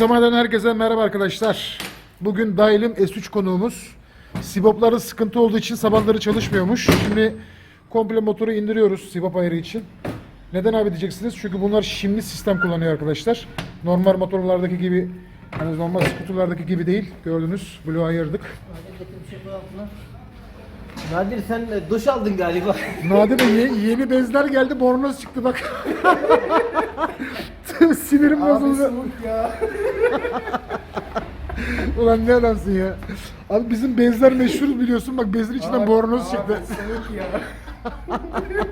Otoma'dan herkese merhaba arkadaşlar. Bugün Dahilim S3 konuğumuz. Sibopları sıkıntı olduğu için sabahları çalışmıyormuş. Şimdi komple motoru indiriyoruz sibop ayarı için. Neden abi diyeceksiniz? Çünkü bunlar şimli sistem kullanıyor arkadaşlar. Normal motorlardaki gibi hani normal skuterlardaki gibi değil. Gördünüz. Blue ayırdık. Nadir sen e, duş aldın galiba. Nadir Bey ye- yeni bezler geldi. Bornoz çıktı bak. Sinirim bozuldu. ya. Ulan ne adamsın ya. Abi bizim bezler meşhur biliyorsun. Bak bezin içinden bornoz çıktı. Soğuk ya.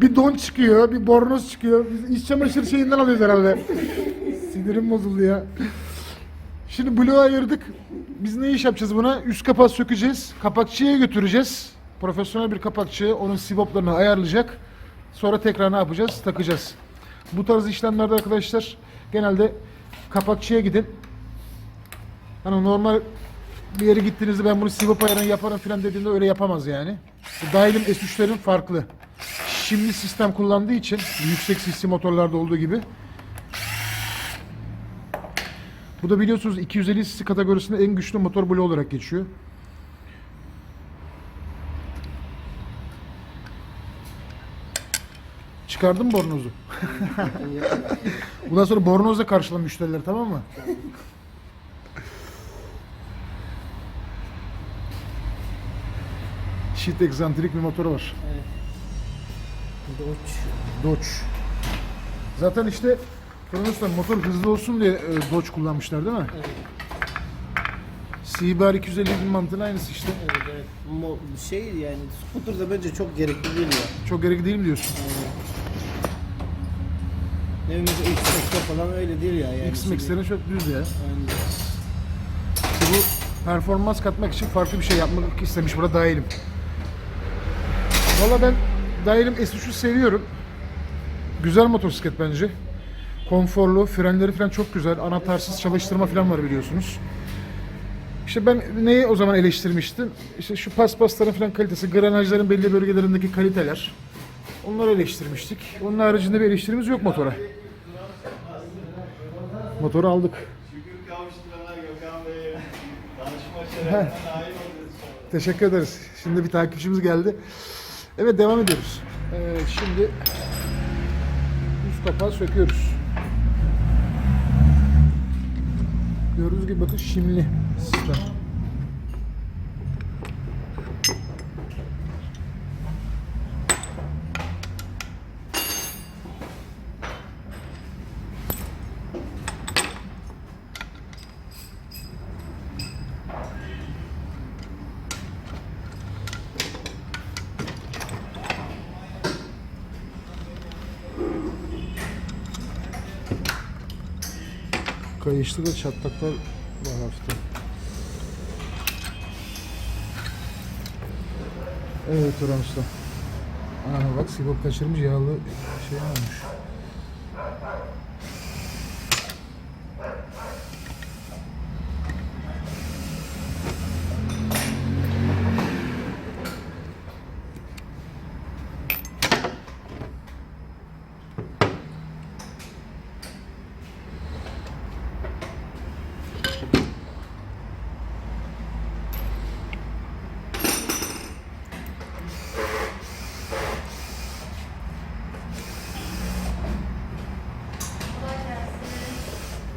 Bir don çıkıyor, bir bornoz çıkıyor. Biz iç çamaşır şeyinden alıyoruz herhalde. Sinirim bozuldu ya. Şimdi bloğu ayırdık. Biz ne iş yapacağız buna? Üst kapağı sökeceğiz. Kapakçıya götüreceğiz. Profesyonel bir kapakçı onun sivoplarını ayarlayacak. Sonra tekrar ne yapacağız? Takacağız. Bu tarz işlemlerde arkadaşlar genelde kapakçıya gidin. Hani normal bir yere gittiğinizde ben bunu sivop ayarını yaparım falan dediğinde öyle yapamaz yani. Dahilim S3'lerin farklı. Şimdi sistem kullandığı için yüksek sisli motorlarda olduğu gibi. Bu da biliyorsunuz 250 cc kategorisinde en güçlü motor bloğu olarak geçiyor. Çıkardın mı bornozu? Bundan sonra bornozla karşıla müşteriler tamam mı? Çift egzantrik bir motoru var. Doç. Dodge. Zaten işte Kronos'tan motor hızlı olsun diye e, Dodge kullanmışlar değil mi? Evet. CBR 250 bin mantığın aynısı işte. Evet evet. Mo şey yani scooter da bence çok gerekli değil ya. Çok gerekli değil mi diyorsun? Ne bileyim mesela X-Max'te falan öyle değil ya. Yani X-Max'lerin çok düz ya. Aynen. İşte bu performans katmak için farklı bir şey yapmak istemiş. Burada dahilim. Valla ben dahilim S3'ü seviyorum. Güzel motosiklet bence. Konforlu, frenleri falan çok güzel. Anahtarsız çalıştırma falan var biliyorsunuz. İşte ben neyi o zaman eleştirmiştim? İşte şu paspasların falan kalitesi, granajların belli bölgelerindeki kaliteler. Onları eleştirmiştik. Onun haricinde bir eleştirimiz yok motora. Motoru aldık. Şükür kavuşturana Gökhan Bey. Danışma şerefine nail oldunuz. Teşekkür ederiz. Şimdi bir takipçimiz geldi. Evet devam ediyoruz. Evet, şimdi üst kapağı söküyoruz. Gördüğünüz gibi bakın şimli sistem. Kayışta da çatlaklar var hafiften. Evet Turan Usta. Aha bak sibop kaçırmış yağlı şey olmuş.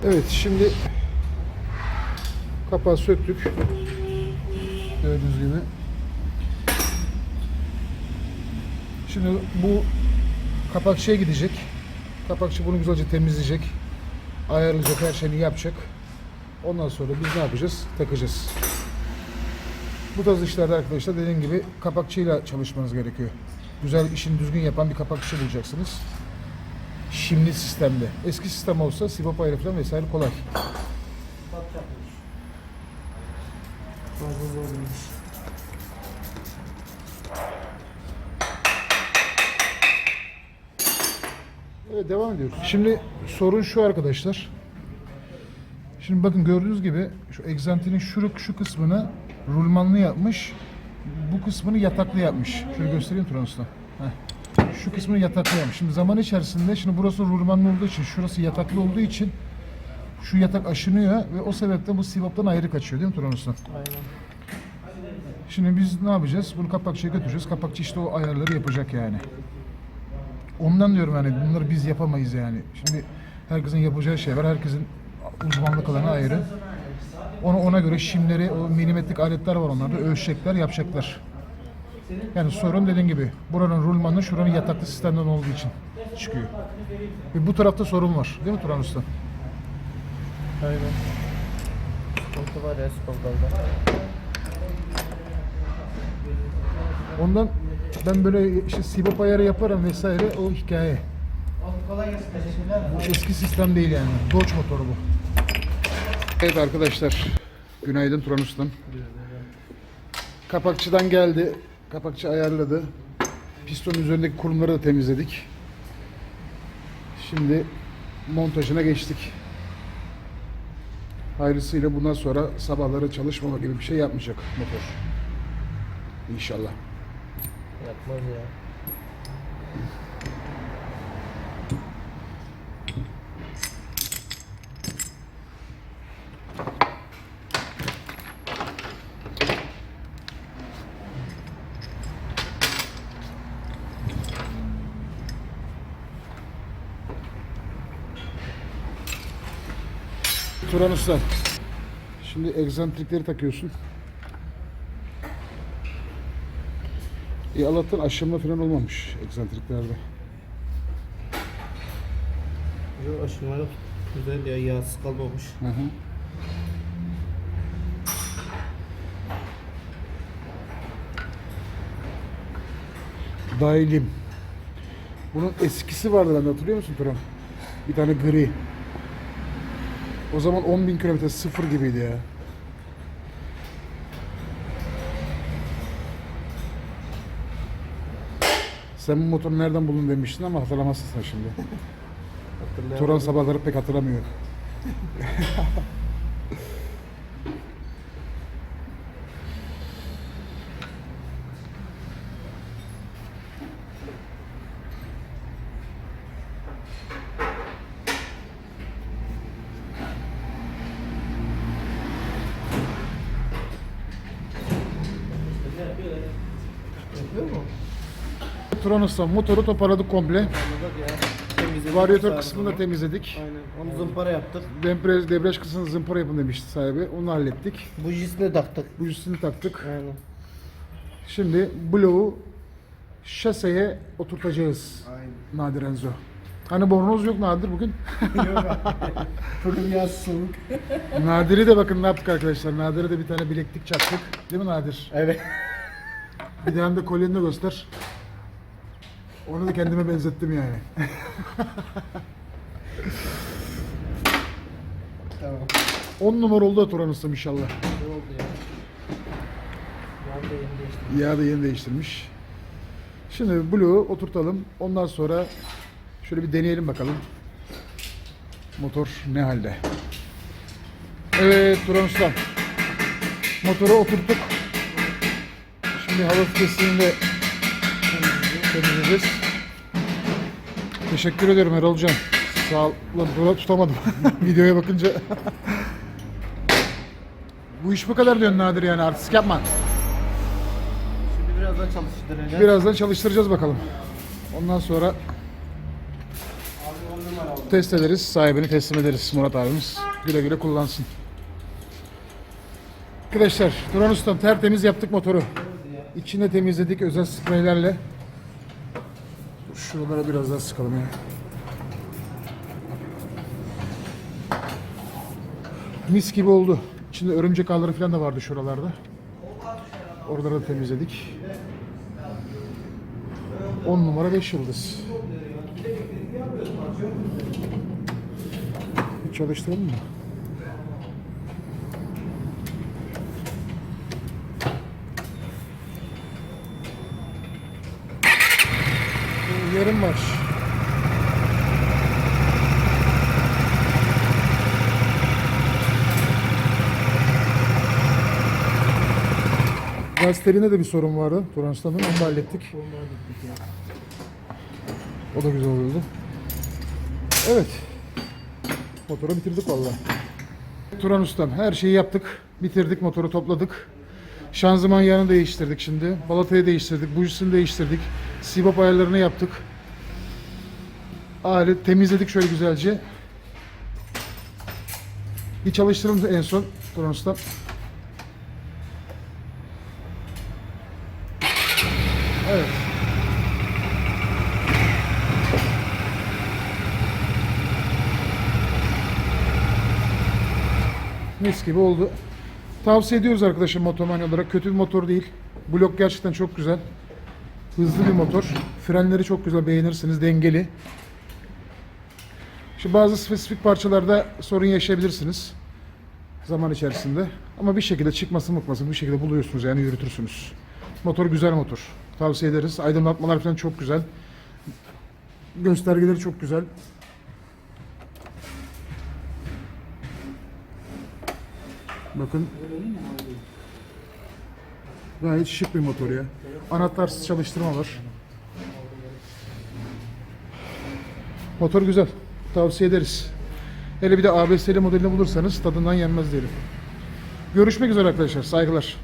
Evet şimdi kapağı söktük. Gördüğünüz gibi. Şimdi bu kapakçıya gidecek. Kapakçı bunu güzelce temizleyecek. Ayarlayacak, her şeyini yapacak. Ondan sonra biz ne yapacağız? Takacağız. Bu tarz işlerde arkadaşlar dediğim gibi kapakçıyla çalışmanız gerekiyor. Güzel işini düzgün yapan bir kapakçı bulacaksınız. Şimdi sistemde. Eski sistem olsa sibop ayrı falan vesaire kolay. Evet devam ediyoruz. Şimdi sorun şu arkadaşlar. Şimdi bakın gördüğünüz gibi şu egzantinin şu, şu kısmını rulmanlı yapmış. Bu kısmını yataklı yapmış. Şöyle göstereyim Turanus'ta. Şu kısmını yataklı yapmış. Şimdi zaman içerisinde şimdi burası rulmanlı olduğu için şurası yataklı olduğu için şu yatak aşınıyor ve o sebepten bu sivaptan ayrı kaçıyor değil mi Turan Usta? Aynen. Şimdi biz ne yapacağız? Bunu kapakçıya götüreceğiz. Kapakçı işte o ayarları yapacak yani. Ondan diyorum yani bunları biz yapamayız yani. Şimdi herkesin yapacağı şey var. Herkesin uzmanlık alanı ayrı. Ona, ona göre şimleri, o milimetrik aletler var onlarda. Ölçecekler, yapacaklar. Yani sorun dediğin gibi buranın rulmanı şuranın yataklı sistemden olduğu için çıkıyor. Ve bu tarafta sorun var. Değil mi Turan Usta? Aynen. Sıkıntı var ya skollarda. Ondan ben böyle işte sibop ayarı yaparım vesaire o hikaye. Bu eski sistem değil yani. Dodge motoru bu. Evet arkadaşlar. Günaydın Turan Ustam. Kapakçıdan geldi. Kapakçı ayarladı. Pistonun üzerindeki kurumları da temizledik. Şimdi montajına geçtik. Hayırlısıyla bundan sonra sabahları çalışmama gibi bir şey yapmayacak motor. İnşallah. Yapmaz ya. Turan Usta. Şimdi egzantrikleri takıyorsun. İyi Allah'tan aşınma falan olmamış egzantriklerde. Yo aşınma yok. Güzel ya yağsız kalmamış. Hı hı. Dahilim. Bunun eskisi vardı bende hatırlıyor musun Turan? Bir tane gri. O zaman 10.000 kilometre sıfır gibiydi ya. Sen bu motoru nereden buldun demiştin ama hatırlamazsın sen şimdi. Turan sabahları pek hatırlamıyor. Yapıyor mu? Turan Usta motoru toparladık komple. Ya. Temizledik. Varyatör kısmını da temizledik. Aynen. Onu zımpara yaptık. Debriyaj, debriyaj kısmını zımpara yapın demişti sahibi. Onu hallettik. Bujisini taktık. Bujisini taktık. Aynen. Şimdi bloğu şaseye oturtacağız. Aynen. Nadir Enzo. Hani bornoz yok Nadir bugün. Bugün yaz soğuk. Nadir'i de bakın ne yaptık arkadaşlar. Nadir'e de bir tane bileklik çaktık. Değil mi Nadir? Evet. Bir tane de kolyeni de göster. Onu da kendime benzettim yani. Tamam. 10 numara oldu Turan Ustam inşallah. Ne oldu ya? Ben de yeni değiştim. Yağ da yeni değiştirmiş. Şimdi Blue'u oturtalım. Ondan sonra şöyle bir deneyelim bakalım. Motor ne halde? Evet Turan Usta. Motoru oturttuk. Şimdi hava filtresini de temizleyeceğiz. Teşekkür ederim Erol Can. Sağ ol. Doğru tutamadım. Videoya bakınca. Bu iş bu kadar diyorsun Nadir yani artistik yapma. Şimdi biraz daha çalıştıracağız. Birazdan çalıştıracağız bakalım. Ondan sonra test ederiz. Sahibini teslim ederiz Murat abimiz. Güle güle kullansın. Arkadaşlar Duran Ustam tertemiz yaptık motoru. İçini temizledik özel spreylerle. Şuralara biraz daha sıkalım ya. Mis gibi oldu. İçinde örümcek ağları falan da vardı şuralarda. Oraları da temizledik. 10 numara 5 yıldız. Bir çalıştıralım mı? Yarım var. Gazetelerinde de bir sorun vardı Turan Usta'nın. Onu da hallettik. O da güzel oldu. Evet. Motoru bitirdik valla. Turan Ustam her şeyi yaptık. Bitirdik motoru topladık. Şanzıman yağını değiştirdik şimdi. Balatayı değiştirdik. Bujisini değiştirdik. Sibop ayarlarını yaptık. Alet temizledik şöyle güzelce. Bir çalıştıralım en son Turan Ustam. Evet. Mis gibi oldu. Tavsiye ediyoruz arkadaşlar motomanya olarak. Kötü bir motor değil. Blok gerçekten çok güzel. Hızlı bir motor. Frenleri çok güzel beğenirsiniz. Dengeli. Şu bazı spesifik parçalarda sorun yaşayabilirsiniz. Zaman içerisinde. Ama bir şekilde çıkmasın mıkmasın bir şekilde buluyorsunuz yani yürütürsünüz. Motor güzel motor. Tavsiye ederiz. Aydınlatmalar falan çok güzel. Göstergeleri çok güzel. Bakın. Gayet şık bir motor ya. Anahtarsız çalıştırma var. Motor güzel. Tavsiye ederiz. Hele bir de ABS'li modelini bulursanız tadından yenmez diyelim. Görüşmek üzere arkadaşlar. Saygılar.